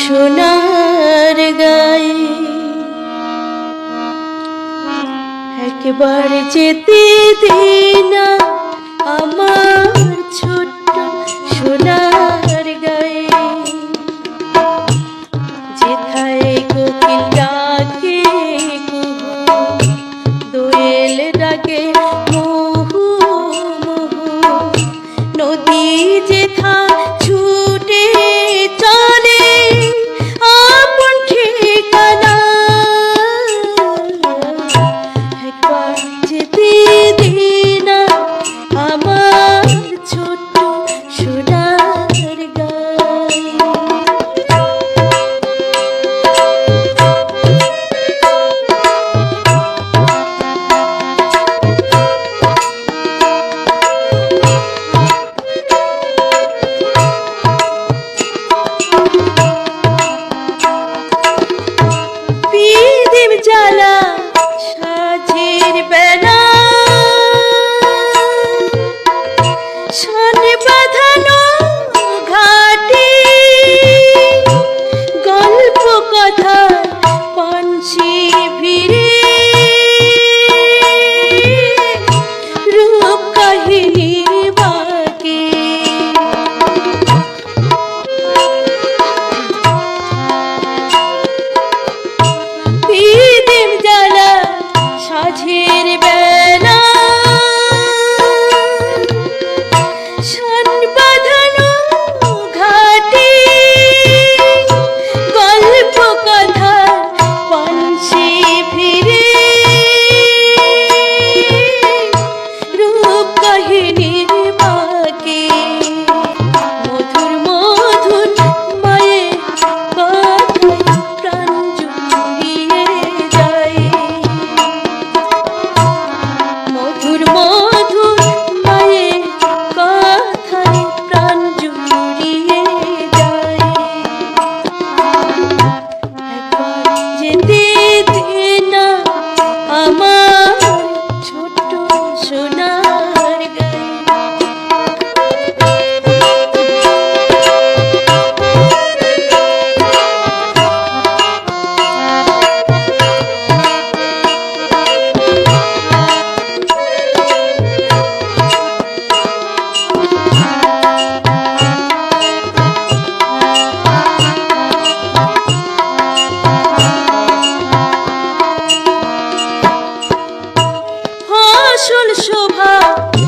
সোনার গায়ে। একবার যেতে দিনা মাঝের বেলা 手帕。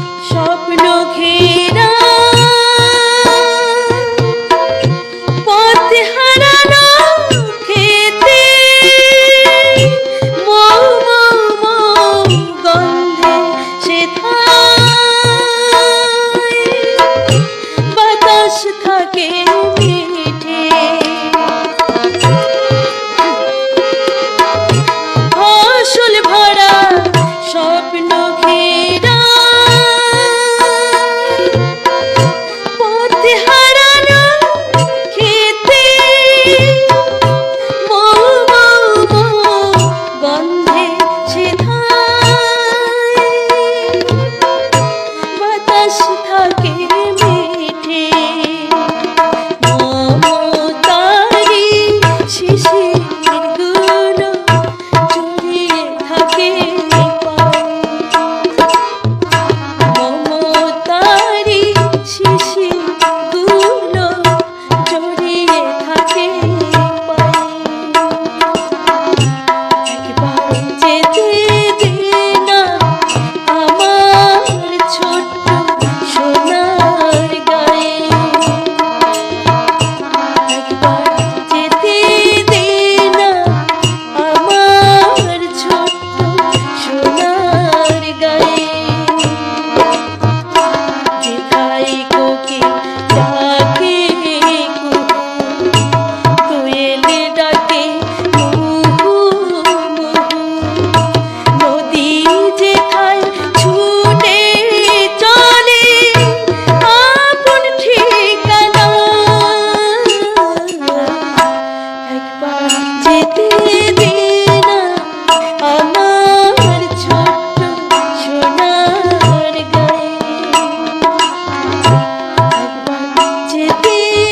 aquí.